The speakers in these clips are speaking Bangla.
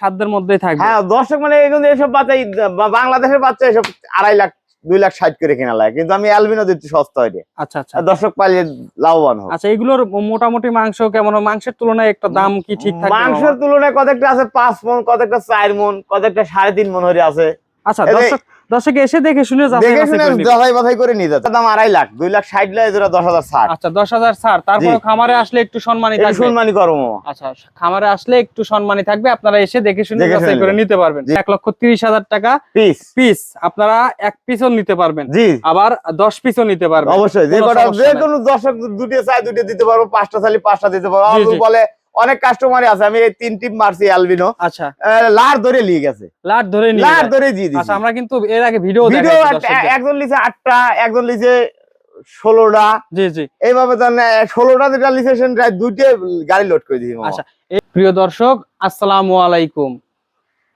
সাধ্যের মধ্যেই থাকবে। হ্যাঁ দর্শক মানে এখন এসব বাচ্চা বাংলাদেশের বাচ্চা এসব আড়াই লাখ দুই লাখ ষাট করে কেনা লাগে। কিন্তু আমি অ্যালবিনো দিচ্ছি সস্তা হয়ে আচ্ছা আচ্ছা। দর্শক পাইলে লাভবান হোক। আচ্ছা এগুলোর মোটামুটি মাংস কেমন? মাংসের তুলনায় একটা দাম কি ঠিক থাকে? মাংসের তুলনায় কতটা আছে পাঁচ মন কতটা চার মন কতটা সাড়ে তিন মন হয়ে আছে। আচ্ছা দর্শক দর্শক এসে দেখে শুনে দেখে শুনে করে নিবে। যাচাই বাছাই করে নিয়ে যাচ্ছে। দাম আড়াই লাখ দুই লাখ ষাট লাখ দশ হাজার ষাট আচ্ছা দশ হাজার ছাড়। তারপরে। খামারে আসলে একটু সম্মানী থাকবে। সম্মানী করো মামা। আচ্ছা খামারে আসলে একটু সম্মানী থাকবে। আপনারা এসে দেখে শুনে যাচাই করে নিতে পারবেন। এক লক্ষ তিরিশ হাজার টাকা পিস। পিস। আপনারা এক পিসও নিতে পারবেন। জি। আবার দশ পিসও নিতে পারবেন। অবশ্যই। যে কোনো দর্শক দুটো চাই দুটো দিতে পারব পাঁচটা চাইলে পাঁচটা দিতে পারব। বলে অনেক কাস্টমারই আছে আমি এই তিন টিপ মারছি অ্যালবিনো আচ্ছা। লার ধরে লিয়ে গেছে। লাট ধরে নিয়ে লার ধরে দিয়ে দিছি। আচ্ছা আমরা কিন্তু এর আগে ভিডিও ভিডিও। একজন লিছে আটটা একজন লিছে ষোলোটা। জি জি। এইভাবে তার ষোলোটা যেটা লিছে সেটা দুইটে গাড়ি লোড করে মামা। আচ্ছা প্রিয় দর্শক আসসালামু আলাইকুম।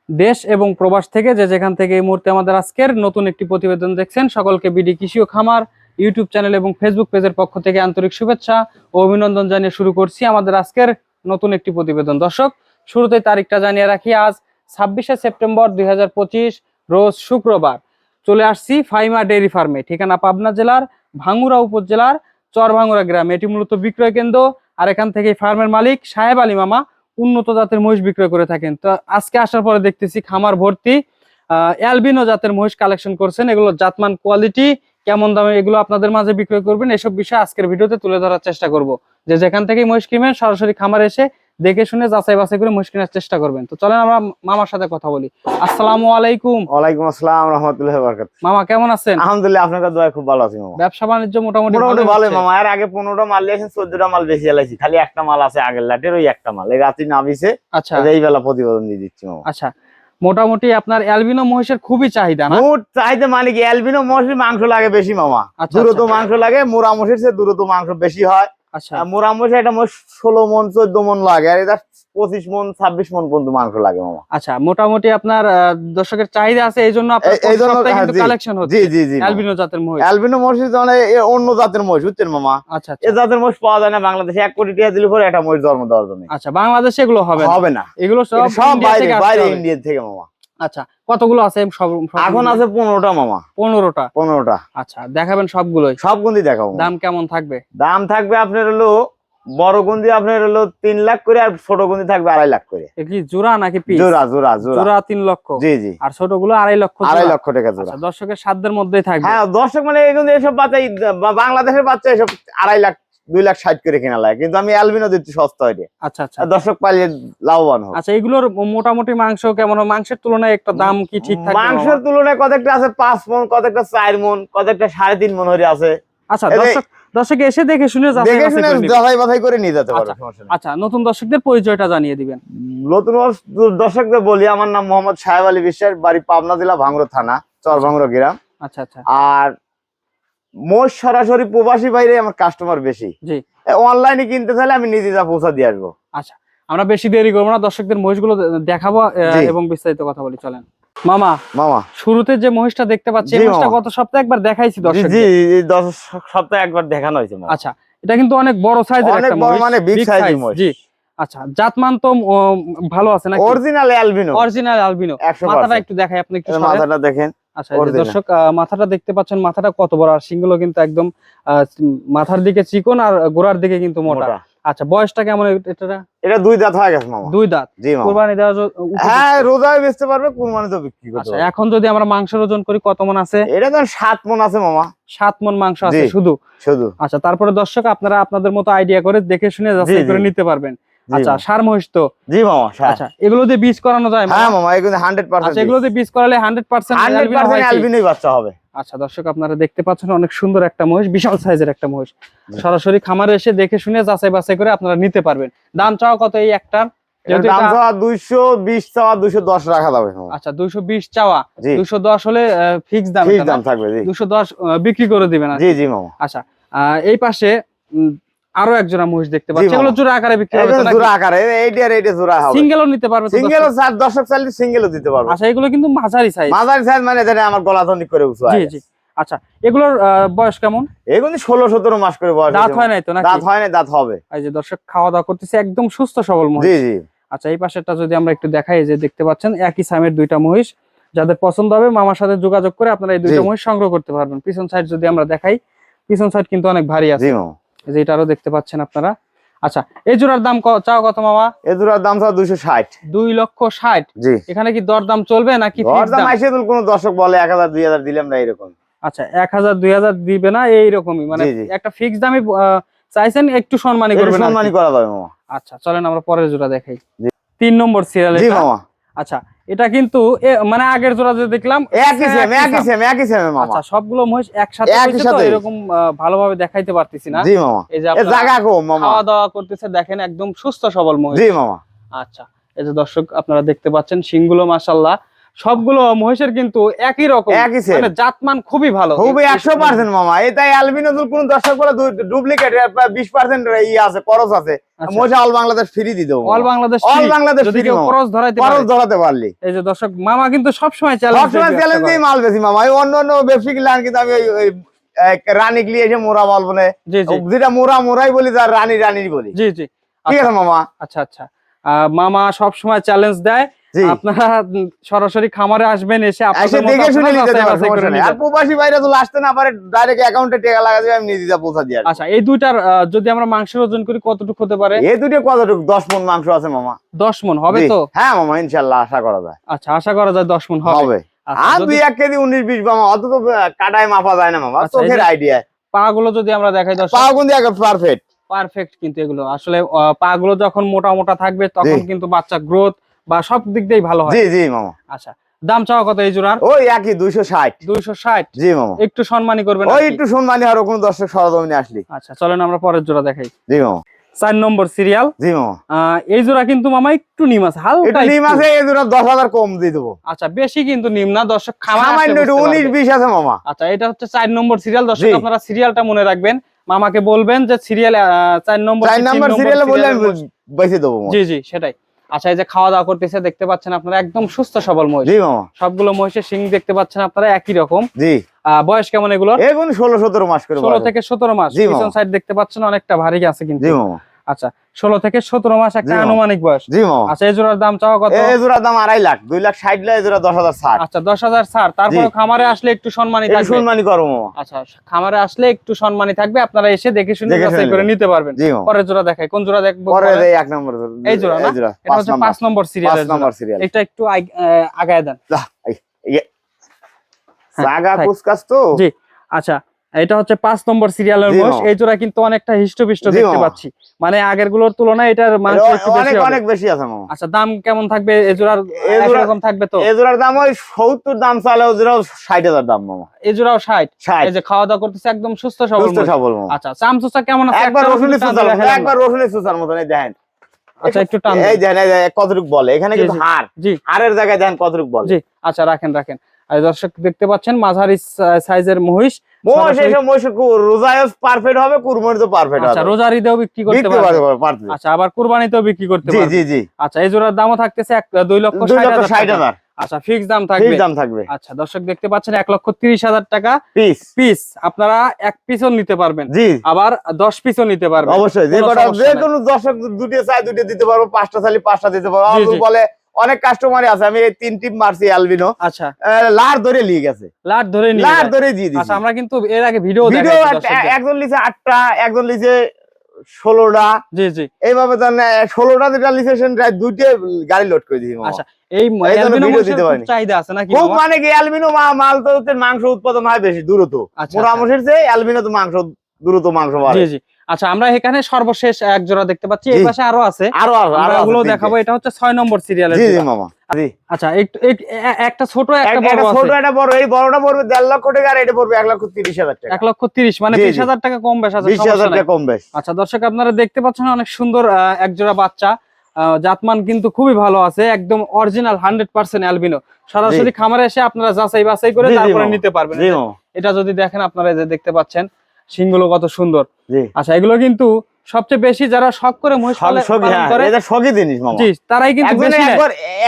দেশ এবং প্রবাস থেকে যে যেখান থেকে এই মুহূর্তে আমাদের আজকের নতুন একটি প্রতিবেদন দেখছেন সকলকে বিডি কৃষি ও খামার ইউটিউব চ্যানেল এবং ফেসবুক পেজের পক্ষ থেকে আন্তরিক শুভেচ্ছা ও অভিনন্দন জানিয়ে শুরু করছি আমাদের আজকের নতুন একটি প্রতিবেদন। দর্শক, শুরুতে তারিখটা জানিয়ে রাখি, আজ ছাব্বিশে সেপ্টেম্বর দুই হাজার পঁচিশ, রোজ শুক্রবার। চলে আসছি ফাইমা ডেইরি ফার্মে, ঠিকানা পাবনা জেলার ভাঙ্গুরা উপজেলার চরভাঙ্গুরা গ্রাম। এটি মূলত বিক্রয় কেন্দ্র, আর এখান থেকে ফার্মের মালিক সাহেব আলী মামা উন্নত জাতের মহিষ বিক্রয় করে থাকেন। তো আজকে আসার পরে দেখতেছি খামার ভর্তি অ্যালবিনো জাতের মহিষ কালেকশন করছেন। এগুলো জাতমান কোয়ালিটি, কেমন দামে এগুলো আপনাদের মাঝে বিক্রয় করবেন, এসব বিষয়ে আজকের ভিডিওতে তুলে ধরার চেষ্টা করব। যে যেখান থেকে মহিষ কিনবেন সরাসরি খামারে এসে দেখে শুনে যাচাই বাছাই করে মহিষ কেনার চেষ্টা করবেন। তো চলেন আমরা মামার সাথে কথা বলি। আসসালামু আলাইকুম। ওয়ালাইকুম আসসালাম রহমতুল্লাহ বরকাত মামা কেমন আছেন? আলহামদুলিল্লাহ আপনার দোয়া খুব ভালো আছি মামা। ব্যবসা বাণিজ্য মোটামুটি মোটামুটি ভালো মামা। এর আগে পনেরোটা মাল লিয়েছেন চোদ্দটা মাল বেশি এলাইছি খালি একটা মাল আছে আগের লাটের ওই একটা মাল। এই রাত্রি নামিছে আচ্ছা। এই বেলা প্রতিবেদন দিয়ে দিচ্ছি মামা। আচ্ছা। মোটামুটি আপনার অ্যালবিনো মহিষের খুবই চাহিদা না? মোট চাইতে মানে কি অ্যালবিনো মশলি মাংস লাগে বেশি মামা। আচ্ছা, দূরত আচ্ছা। মাংস লাগে মোরা মহিষের চেয়ে দূরত মাংস বেশি হয়। আচ্ছা। মোরা মশি একটা মোষ ষোলো মন চোদ্দ মন লাগে আর এটা পঁচিশ মন ছাব্বিশ মন পর্যন্ত মাংস লাগে মামা। আচ্ছা মোটামুটি আপনার দর্শকের চাহিদা আছে এই জন্য আপনার এই- জন্য হ্যাঁ, কালেকশন হচ্ছে। জি জি জি অ্যালবিনো জাতের মহিষ। অ্যালবিনো মশি মানে অন্য জাতের মহিষ বুঝছেন মামা? আচ্ছা এ আচ্ছা জাতের মহিষ পাওয়া যায় না বাংলাদেশে এক কোটি টাকা দিলে পরে একটা মহিষ জন্ম দেওয়ার জন্য। আচ্ছা বাংলাদেশে এগুলো হবে হবে না। এগুলো সব এটা বাইরে বাইরে হবে। ইন্ডিয়া থেকে মামা। আচ্ছা কতগুলো আছে এখন আছে পনেরোটা মামা। পনেরোটা? পনেরোটা। আচ্ছা দেখাবেন সবগুলোই। দেখাবো। দাম কেমন থাকবে? দাম থাকবে আপনার হলো বড় গুন্দি আপনার হলো তিন লাখ করে আর ছোট গুন্দি থাকবে আড়াই লাখ করে। কি জোড়া নাকি জোড়া জোড়া জোড়া। জোড়া তিন লক্ষ। জি জি। আর ছোটগুলো আড়াই লক্ষ আড়াই। লক্ষ টাকা জোড়া। আচ্ছা দর্শকের সাধ্যের মধ্যেই থাকবে। হ্যাঁ দর্শক মানে এগুলো এসব বাচ্চা বাংলাদেশের বাচ্চা এসব আড়াই লাখ দুই লাখ ষাট করে কেনা লাগে কিন্তু আমি অ্যালবিনো দিচ্ছি সস্তা হইলে আচ্ছা আচ্ছা। দর্শক পাইলে লাভবান হোক আচ্ছা এগুলোর মোটামুটি মাংস কেমন? মাংসের তুলনায় একটা দাম কি ঠিক থাকে মাংসের তুলনায় কতটা আছে? পাঁচ মন কতটা চার মন কতটা সাড়ে তিন মন হরে আছে। আচ্ছা দর্শক দর্শক এসে দেখে শুনে যাচাই দেখে শুনে করে যাচাই বাছাই করে নিয়ে যেতে পারবে আচ্ছা। সমস্যা নেই। নতুন দর্শকদের পরিচয়টা জানিয়ে দিবেন। নতুন বর্ষ দর্শকদের বলি আমার নাম মোহাম্মদ সাহেব আলী বিশ্বাস বাড়ি পাবনা জেলা ভাঙড়া থানা চর ভাঙড়া গ্রাম। আচ্ছা আচ্ছা। আর মোট সরাসরি প্রবাসী বাইরে আমার কাস্টমার বেশি। জি। অনলাইনে কিনতে চাইলে আমি নিজে যা পৌঁছা দিয়ে আসব। আচ্ছা আমরা বেশি দেরি করব না দর্শকদের মহিষগুলো দেখাবো এবং বিস্তারিত কথা বলি চলেন। মামা মামা। শুরুতে যে মহিষটা দেখতে পাচ্ছি মহিষটা গত সপ্তাহে একবার দেখাইছি জি দর্শক জি দশ সপ্তাহে একবার দেখানো হয়েছে আচ্ছা এটা কিন্তু অনেক বড় সাইজের অনেক একটা মহিষ মানে size, মহিষ। জি। আচ্ছা জাতমান তো ভালো আছে না অরিজিনাল অ্যালবিনো অরিজিনাল একশো মাথাটা একটু দেখাই আপনি একটু। মাথাটা দেখেন। আচ্ছা। দর্শক মাথাটা দেখতে পাচ্ছেন মাথাটা কত বড় আর সিংগুলো কিন্তু একদম মাথার দিকে চিকন আর গোড়ার দিকে কিন্তু মোটা। আচ্ছা বয়সটা কেমন এটা এটা দুই দাঁত হয়ে গেছে মামা। দুই দাঁত। জি মামা। কোরবানি উপযুক্ত। হ্যাঁ রোজায় বেচতে পারবে কুরবানি তো বিক্রি করতে আচ্ছা এখন যদি আমরা মাংসের ওজন করি কত মন আছে? এটা তো সাত মন আছে মামা। সাত মন মাংস আছে শুধু? শুধু। আচ্ছা তারপরে দর্শক আপনারা আপনাদের মতো আইডিয়া করে দেখে শুনে যাচাই করে নিতে পারবেন। আচ্ছা সার মহিষ তো? জি মামা। আচ্ছা এগুলো দিয়ে বীজ করানো যায় হ্যাঁ মামা? এগুলো হান্ড্রেড আচ্ছা এগুলো দিয়ে বীজ করালে হান্ড্রেড পার্সেন্ট হান্ড্রেড পার্সেন্ট অ্যালবিনোই বাচ্চা হবে। আচ্ছা দর্শক আপনারা দেখতে পাচ্ছেন অনেক সুন্দর একটা মহিষ বিশাল সাইজের একটা মহিষ। সরাসরি খামারে এসে দেখে শুনে যাচাই বাছাই করে আপনারা নিতে পারবেন। দাম চাও কত এই একটার এর যেহেতু দাম এটা- চাওয়া দুইশো বিশ চাওয়া দুইশো দশ রাখা যাবে আচ্ছা দুইশো বিশ চাওয়া। জি। দুইশো দশ হলে ফিক্স দাম ঠিক দাম থাকবে জি। দুশো দশ বিক্রি করে দিবেন জি জি মামা। আচ্ছা এই পাশে আরও এক জোড়া মহিষ দেখতে পাচ্ছি। এগুলো জোড়া আকারে বিক্রি হবে জোড়া আকারে এইটি আর এইটা জোড়া হবে। সিঙ্গেলও নিতে পারবে সিঙ্গেলও? চার দর্শক চাইলে সিঙ্গেলও দিতে পারব। আচ্ছা এগুলো কিন্তু মাঝারি সাইজ মাঝারি সাইজ মানে যেটা আমার গলা ধনি করে উঁচু জি জি। আচ্ছা এগুলোর বয়স কেমন? এগুলো ষোলো সতেরো মাস করে বয়স দাঁত হয় নাই তো। নাকি? দাঁত হয় না দাঁত হবে। এই যে দর্শক খাওয়া দাওয়া করতেছে একদম সুস্থ সবল মহিষ। জি জি। আচ্ছা এই পাশেরটা যদি আমরা একটু দেখাই যে দেখতে পাচ্ছেন একই সামের দুইটা মহিষ। যাদের পছন্দ হবে মামার সাথে যোগাযোগ করে আপনারা এই দুইটা মহিষ সংগ্রহ করতে পারবেন। পিছন সাইড যদি আমরা দেখাই পিছন সাইড কিন্তু অনেক ভারী আছে। যে এটারও দেখতে পাচ্ছেন আপনারা। আচ্ছা এই জোড়ার দাম চাও কত মামা? এ দুটার দাম স্যার দুশো ষাট। দুই লক্ষ ষাট। জি। এখানে কি দরদাম চলবে নাকি দর fixed দাম দাম? আইসে কোন দর্শক বলে এক হাজার দুই হাজার দিলাম না এরকম আচ্ছা এক হাজার দুই হাজার দিবে না এইরকমই। মানে। একটা ফিক্স দামে চাইছেন একটু সম্মানী একটু করবেন সম্মানই করা যাবে মামা। আচ্ছা চলেন আমরা পরের জোড়া দেখাই। তিন নম্বর সিরিয়াল জি মামা। আচ্ছা এটা কিন্তু মানে আগের জোড়া যে দেখলাম একই সেম একই সেম একই সেম মামা। আচ্ছা সবগুলো মহিষ একসাথে হয়েছে তো? এরকম ভালোভাবে দেখাইতে পারতেছি না। জি মামা। এই যে আপনারা জায়গা কম মামা। খাওয়া দাওয়া করতেছে দেখেন একদম সুস্থ সবল মহিষ। জি মামা। আচ্ছা এই যে দর্শক আপনারা দেখতে পাচ্ছেন সিংগুলো মাশাল্লাহ সবগুলো মহিষের কিন্তু একই রকম। একই মানে জাতমান খুবই ভালো। খুবই একশো পার্সেন্ট মামা। এটাই অ্যালবিনোজুল কোন দর্শক বলে ডুপ্লিকেট বিশ পার্সেন্ট ই আছে খরচ আছে। অল বাংলাদেশ ফ্রি দিয়ে দেবো all Bangladesh all Bangladesh free খরচ ধরাইতে খরচ ধরাতে পারলি। এই যে দর্শক মামা কিন্তু সবসময় চ্যালেঞ্জ সবসময় চ্যালেঞ্জ দিয়ে মাল বেশি মামা। এই অন্য অন্য ব্যবসায়িক লাইন কিন্তু আমি ওই- রানী গিয়ে এসে মোরা বলব না জি জি। যেটা মোরা মোরাই বলি তার রানী রানী বলি। জি জি। ঠিক আছে মামা। আচ্ছা আচ্ছা। মামা সবসময় চ্যালেঞ্জ দেয়। আপনারা সরাসরি খামারে আসবেন এসে দেখে শুনে নিতে। আর প্রবাসী বাইরে তো আসতে না পারে ডাইরেক্ট অ্যাকাউন্টে টাকা লাগা যাবে আমি নিজে যা পৌঁছা দিয়ে আচ্ছা এই দুইটার যদি আমরা মাংসের ওজন করি কতটুকু হতে পারে? এই কতটুকু? মাংস আছে মামা। হবে তো? হ্যাঁ মামা আশা করা যায়। আচ্ছা আশা করা যায় দশ মন হবে। আচ্ছা, আর দুই এক কেজি উনিশ বিশ মামা অত তো কাটায় মাপা যায় না মামা। আচ্ছা, চোখের আইডিয়া পা গুলো যদি আমরা দেখাই কিন্তু একবার পারফেক্ট পারফেক্ট কিন্তু এগুলো। আসলে পা গুলো যখন মোটা মোটা থাকবে তখন কিন্তু বাচ্চা গ্রোথ বা সব দিক দিয়েই ভালো হয়। জি জি মামা। আচ্ছা দাম চাওয়া কত এই জোড়ার? ওই একই দুইশো ষাট। দুইশো ষাট? জি মামা। একটু সম্মানী করবেন ওই একটু সম্মানী আর কোনো দর্শক সরজমিনে আসলি। আচ্ছা চলেন আমরা পরের জোড়া দেখাই। জি মামা। চার নম্বর সিরিয়াল। জি মামা। এই জোড়া কিন্তু মামা একটু নিম আছে হালকা নিম আছে এই দুটো দশ হাজার কম দিয়ে দেবো। আচ্ছা বেশি কিন্তু নিম না দর্শক খামার উনিশ বিশ আছে মামা। আচ্ছা এটা হচ্ছে চার নম্বর সিরিয়াল দর্শক আপনারা সিরিয়ালটা মনে রাখবেন। মামাকে বলবেন যে সিরিয়াল চার নম্বর চার নাম্বার সিরিয়ালে বললে আমি বেশি দেবো জি জি সেটাই। আচ্ছা এই যে খাওয়া দাওয়া করতেছে দেখতে পাচ্ছেন আপনারা একদম সুস্থ সবল মহিষ। জি মামা। সবগুলো মহিষের শিং দেখতে পাচ্ছেন আপনারা একই রকম। জি। আহ, বয়স কেমন এগুলো এগুলো ষোলো সতেরো মাস করে ষোলো। থেকে সতেরো মাস। পিছন সাইড দেখতে পাচ্ছেন অনেকটা ভারী আছে কিন্তু। জি মামা। আচ্ছা ষোলো থেকে সতেরো মাস একটা আনুমানিক বয়স। জি আচ্ছা এই জোড়ার দাম চাওয়া কত? এই জোড়ার দাম আড়াই লাখ। দুই লাখ ষাট লাখ জোড়া দশ হাজার ষাট। আচ্ছা দশ হাজার ছাড় তারপরে। খামারে আসলে একটু সম্মানী থাকবে। সম্মানী করো আচ্ছা খামারে আসলে একটু সম্মানী থাকবে। আপনারা এসে দেখে শুনে যাচাই করে নিতে পারবেন। পরের জোড়া দেখাই। কোন জোড়া দেখব পরে পরে? এই এক নম্বর এই জোড়া না? এটা হচ্ছে পাঁচ নম্বর। পাঁচ নম্বর সিরিয়াল এটা একটু আগ- আগায় দেন। হ্যাঁ, সাগা থাক। তো? জি আচ্ছা এটা হচ্ছে পাঁচ নম্বর সিরিয়ালের বয়স। এই জোড়া কিন্তু অনেকটা হিষ্টপিষ্ট দেখতে পাচ্ছি। মানে আগেরগুলোর তুলনায় এটার মাংস অনেক বেশি অনেক বেশি আছে আচ্ছা দাম কেমন থাকবে? এই জোড়ার এরকম থাকবে তো? এই জোড়ার দাম ওই সত্তর দাম চালে ওই জোড়া ষাট হাজার দাম মামা এই জোড়াও ষাট? এই যে খাওয়া দাওয়া করতেছে একদম সুস্থ সবল সুস্থ মহিষ। সবল আচ্ছা চামচুচা কেমন আছে? একবার রসুনের দিয়ে একবার রসুনের সুসার মতন এই দেখেন। আচ্ছা একটু টান এই দেখেন কতটুক বলে? এখানে কিন্তু। হাড়। জি। হাড়ের জায়গায় দেখেন কতটুক বলে। জি আচ্ছা রাখেন রাখেন। আর দর্শক দেখতে পাচ্ছেন মাঝারি সাইজের মহিষ। মোষ সরাসরি- মোষ রোজায়স পারফেক্ট হবে কুরবানি তো পারফেক্ট আচ্ছা রোজার ঈদেও বিক্রি করতে পারবে? আচ্ছা আবার কুরবানিতেও বিক্রি করতে পারবে? জি জি। আচ্ছা এই জোড়ার দামও থাকতেছে এক দুই লক্ষ দুই ষাট লক্ষ হাজার টাকা। আচ্ছা ফিক্স দাম থাকবে? দাম থাকবে। আচ্ছা দর্শক দেখতে পাচ্ছেন এক লক্ষ তিরিশ হাজার টাকা পিস পিস আপনারা এক পিসও নিতে পারবেন। জি। আবার দশ পিসও নিতে পারবেন। অবশ্যই যে কোনো দর্শক দুটো চাই দুটো দিতে পারব পাঁচটা চাইলে পাঁচটা দিতে পারব। বলে অনেক কাস্টমারই আছে আমি এই তিন টিপ মারছি অ্যালবিনো আচ্ছা। লার ধরে লিয়ে গেছে। লাট ধরে নিয়ে লার ধরে দিয়ে দিছি। আচ্ছা আমরা কিন্তু এর আগে ভিডিও ভিডিও একজন লিখছে আটটা একজন লিখছে ষোলোটা। জি জি। এইভাবে তার ষোলোটা যেটা লিখছে সেটা দুইটে গাড়ি লোড করে দিয়েছি আচ্ছা এই। চাহিদা আছে নাকি খুব মানে কি অ্যালবিনো মাল তো মাংস উৎপাদন হয় বেশি দ্রুত আচ্ছা, মোরা আচ্ছা। চেয়ে অ্যালবিনো তো মাংস দ্রুত মাংস বাড়ে জি জি। আচ্ছা আমরা এখানে সর্বশেষ এক জোড়া দেখতে পাচ্ছি। এই পাশে আরও আছে। আরও আরও ওগুলো দেখাবো। এটা হচ্ছে ছয় নম্বর সিরিয়ালের জি জি মামা। জি। আচ্ছা একটু একটা ছোট একটা বড় ছোট একটা বড়। এই বড়টা পড়বে লক্ষ টাকা আর এটা পড়বে এক লক্ষ তিরিশ হাজার টাকা। এক লক্ষ তিরিশ মানে জি, বিশ জি। হাজার টাকা কম বেশ আছে বিশ সমস্যা হাজার টাকা কম বেশ। আচ্ছা দর্শক আপনারা দেখতে পাচ্ছেন অনেক সুন্দর এক জোড়া বাচ্চা। জাতমান কিন্তু খুবই ভালো আছে একদম অরিজিনাল হান্ড্রেড পার্সেন্ট অ্যালবিনো সরাসরি খামারে এসে আপনারা যাচাই বাছাই করে তারপরে নিতে পারবেন। এটা যদি দেখেন আপনারা যে দেখতে পাচ্ছেন সিংগুলো কত সুন্দর। জি। আচ্ছা এগুলো কিন্তু সবচেয়ে বেশি যারা শখ করে মহিষ পালন হ্যাঁ করে এটা সগি জিনিস মামা। জি তারাই কিন্তু বেশি নেয়।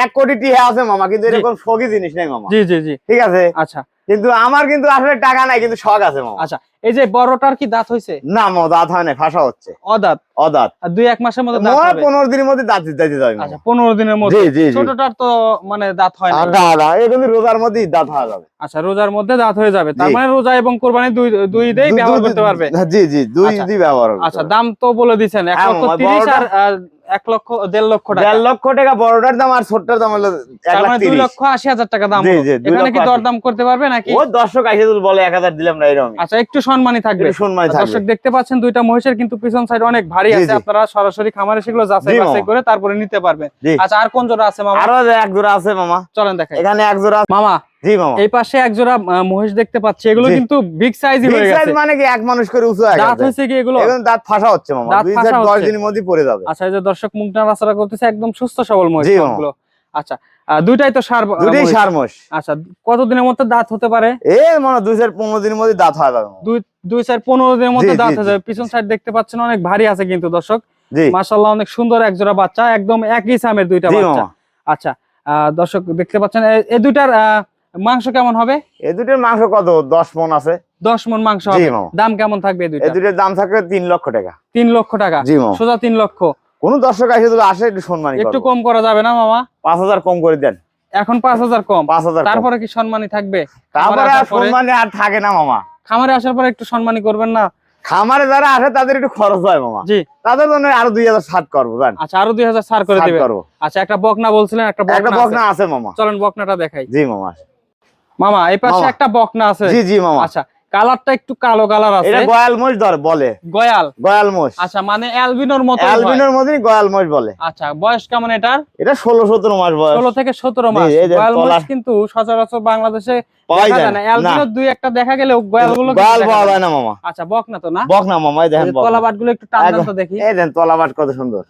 এক কোটি টিহা আছে মামা কিন্তু এরকম জিনিস নেই মামা। জি জি জি। ঠিক আছে? আচ্ছা। কিন্তু আমার কিন্তু আসলে টাকা নাই কিন্তু শখ আছে মামা। আচ্ছা এই যে বড়টার কি দাঁত হয়েছে? না মামা দাঁত হয় না ফাঁসা হচ্ছে। অদাঁত? অদাঁত। দুই এক মাসের মধ্যে দাঁত হবে? পনেরো দিনের মধ্যে দাঁত দিতে হবে আচ্ছা পনেরো দিনের মধ্যে? জি জি জি। ছোটটার তো মানে দাঁত হয় না না না এই কিন্তু রোজার মধ্যেই দাঁত হয়ে যাবে। আচ্ছা রোজার মধ্যে দাঁত হয়ে যাবে। তার মানে রোজা এবং কোরবানি দুই দুই দেই ব্যবহার করতে পারবে। জি জি দুই আচ্ছা। দিয়ে ব্যবহার আচ্ছা দাম তো বলে দিচ্ছেন এক হ্যাঁ, তিরিশ আর এক লক্ষ দেড় লক্ষ টাকা। দেড় লক্ষ টাকা বড়টার দাম আর ছোটটার দাম হলো এক লাখ মানে দুই লক্ষ আশি হাজার টাকা দাম এখানে কি আশি। দরদাম করতে পারবে নাকি? ও দর্শক আইসে বলে এক হাজার দিলাম না এরকম আচ্ছা একটু সম্মানী থাকবে। সম্মানী থাকবে। দর্শক দেখতে পাচ্ছেন দুইটা মহিষের কিন্তু পিছন সাইড অনেক ভারী আছে। আপনারা সরাসরি খামারে সেগুলো যাচাই বাছাই করে তারপরে নিতে পারবেন। আচ্ছা আর কোন জোড়া আছে মামা? আরও এক জোড়া আছে মামা। চলেন দেখাই। এখানে এক জোড়া মামা জি মামা। এই পাশে এক জোড়া মহিষ দেখতে পাচ্ছি। এগুলো কিন্তু বিগ সাইজই হয়ে গেছে। মানে কি এক মানুষ করে উঁচু হয়ে দাঁত কি এগুলো? এখন দাঁত ফাঁসা হচ্ছে মামা। দুই চার। দিনের মধ্যে পড়ে যাবে। আচ্ছা এই যে দর্শক মুখ নাড়াচাড়া করতেছে একদম সুস্থ সবল মহিষ আচ্ছা দুইটাই তো সার মহিষ। সার মোষ আচ্ছা কতদিনের মধ্যে দাঁত হতে পারে? এ মানে দুই চার পনেরো দিনের মধ্যে দাঁত হয়ে যাবে। দুই দুই চার পনেরো দিনের মধ্যে দাঁত হয়ে যাবে। পিছন সাইড দেখতে পাচ্ছেন অনেক ভারী আছে কিন্তু দর্শক। মাশাল্লাহ অনেক সুন্দর এক জোড়া বাচ্চা একদম একই সামের দুইটা বাচ্চা। আচ্ছা আহ, দর্শক দেখতে পাচ্ছেন এই দুইটার আহ, মাংস কেমন হবে? এই দুটোর মাংস কত? দশ মন আছে। দশ মন মাংস দাম কেমন থাকবে এই দুটোর দাম থাকবে তিন লক্ষ টাকা। তিন লক্ষ টাকা? জি সোজা তিন লক্ষ। কোন দর্শক আসে যদি আসে একটু সম্মানী একটু কম করা যাবে না মামা? পাঁচ হাজার কম করে দেন। এখন পাঁচ হাজার কম। পাঁচ হাজার তারপরে কি সম্মানী থাকবে? তারপরে আর সম্মানী আর থাকে না মামা। খামারে আসার পরে একটু সম্মানী করবেন না? খামারে যারা আসে তাদের একটু খরচ হয় মামা। জি। তাদের জন্য আরও দুই হাজার সাত করব জান। আচ্ছা আরও দুই হাজার ছাড় করে দিবে আচ্ছা একটা বকনা বলছিলেন একটা বকনা। আছে। মামা। চলেন বকনাটা দেখাই। জি মামা মামা এই পাশে একটা বকনা আছে। জি জি মামা। আচ্ছা কালারটা একটু কালো কালার আছে। এটা গয়াল মোষ ধর বলে। গয়াল? গয়াল মোষ। আচ্ছা মানে অ্যালবিনোর মতো অ্যালবিনোর মধ্যেই গয়াল মোষ বলে। আচ্ছা বয়স কেমন এটার? এটা ষোলো সতেরো মাস বয়স। ষোলো থেকে সতেরো জি, মাস গয়াল মহিষ কিন্তু সচরাচর বাংলাদেশে পাওয়াই দেখা যায় না। অ্যালবিনোর দুই একটা দেখা গেলেও গয়ালগুলো গয়াল পাওয়া যায় না। মামা। আচ্ছা বকনা তো না? বক না মামা এই দেখেন। কলাবাটগুলো একটু টান তো দেখি। এই দেন তলাবাট কত সুন্দর।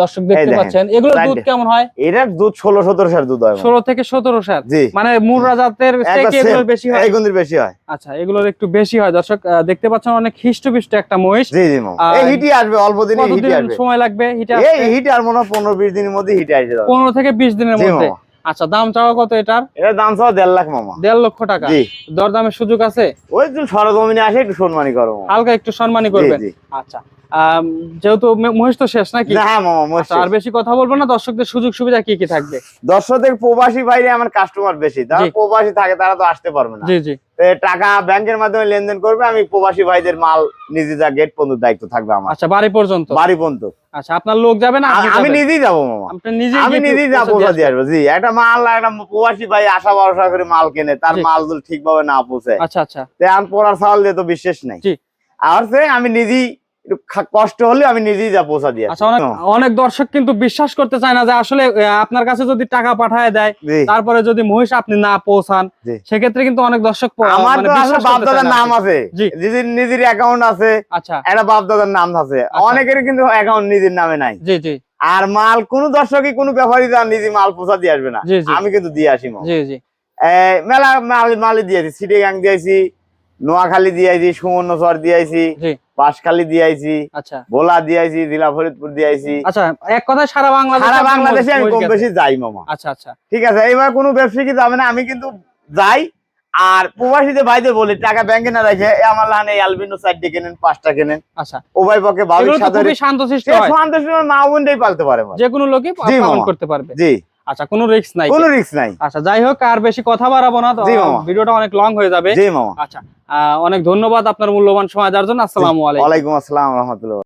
দর্শক দেখতে পাচ্ছেন এগুলোর দুধ কেমন হয়? এটার দুধ ষোলো সতেরো সার দুধ হয় ষোলো থেকে সতেরো সার? মানে মুররা জাতের এগুলোর বেশি হয়? এই গুন্দির বেশি হয়। আচ্ছা এগুলোর একটু বেশি হয়। দর্শক দেখতে পাচ্ছেন অনেক হিষ্টপিষ্ট একটা মহিষ। জি হিটি আসবে অল্প দিনে হিটি আসবে। সময় লাগবে? হিটে এই হিট আর মনে হয় পনেরো বিশ দিনের মধ্যে হিটে আসবে পনেরো থেকে বিশ দিনের মধ্যে। আচ্ছা দাম চাওয়া কত এটার? এটার দাম সব দেড় লাখ মামা। দেড় লক্ষ টাকা। দরদামের সুযোগ আছে? ওই সরজমিনে আসে একটু সম্মানী করো হালকা একটু সম্মানী করবেন। আচ্ছা। যেহেতু মে- মহিষ তো শেষ নাকি? না মামা আচ্ছা, আর বেশি কথা বলব না দর্শকদের সুযোগ সুবিধা কি কি থাকবে? দর্শকদের প্রবাসী বাইরে আমার কাস্টমার বেশি। যারা প্রবাসী থাকে তারা তো আসতে পারবে না। জি জি। টাকা ব্যাংকের মাধ্যমে লেনদেন করবে আমি প্রবাসী ভাইদের মাল নিজে যা গেট পর্যন্ত দায়িত্ব থাকবে আমার। আচ্ছা বাড়ি পর্যন্ত? বাড়ি পর্যন্ত। আচ্ছা আপনার লোক যাবে না আমি নিজেই যাব মামা। আমি নিজেই যা পৌঁছা দিয়ে আসব জি। একটা মাল একটা প্রবাসী ভাই আশা ভরসা করে মাল কেনে তার। মাল ঠিকভাবে না পৌঁছে আচ্ছা আচ্ছা। পড়ার সাল দিয়ে তো বিশ্বাস নাই। আর সে আমি নিজেই একটু কষ্ট হলে আমি নিজেই যা পৌঁছা দিয়ে আচ্ছা অনেক দর্শক কিন্তু বিশ্বাস করতে চায় না যে আসলে আপনার কাছে যদি টাকা পাঠায় দেয় তারপরে যদি মহিষ আপনি না পৌঁছান সেক্ষেত্রে কিন্তু অনেক দর্শক আমার মানে বাপ দাদার নাম আছে। নিজের অ্যাকাউন্ট আছে। আচ্ছা। একটা বাপ দাদার নাম আছে। অনেকের কিন্তু অ্যাকাউন্ট নিজের নামে নাই। জি জি। আর মাল কোন দর্শকই কোনো ব্যাপারই নিজে মাল পৌঁছা দিয়ে আসবে না। আমি কিন্তু দিয়ে আসি জি জি। মেলা মাল মালি দিয়েছি। সিটিগাং দিয়েছি নোয়াখালী দিয়েছি সুমন্নচর দিয়েছি জি বাঁশখালী দিয়েছি আচ্ছা। ভোলা দিয়েছি জেলা ফরিদপুর দিয়েছি আচ্ছা এক কথায় সারা বাংলাদেশে সারা বাংলাদেশে আমি কম বেশি যাই মামা। আচ্ছা আচ্ছা। ঠিক আছে এবার কোনো ব্যবসায়ী কি যাবে না আমি কিন্তু যাই। আর প্রবাসীদের ভাইদের বলি টাকা ব্যাংকে না রেখে আমার লাহানে অ্যালবিনো চারটে কেনেন পাঁচটা কেনেন। আচ্ছা। উভয় পক্ষে এগুলো বাবির তো সাথে খুবই শান্তশিষ্ট সে হয়। সন্তুষ্ট মা বোনটাই পালতে পারে। যে কোনো লোকই পালন করতে পারবে। জি। আচ্ছা কোনো রিস্ক নাই কোনো রিস্ক নাই। আচ্ছা যাই হোক আর বেশি কথা বাড়াবো না তো। ভিডিওটা অনেক লং হয়ে যাবে। জি মামা। আচ্ছা অনেক ধন্যবাদ আপনার মূল্যবান সময় দেওয়ার জন্য। আসসালামু আলাইকুম। ওয়ালাইকুম আসসালাম রহমতুল্লাহ।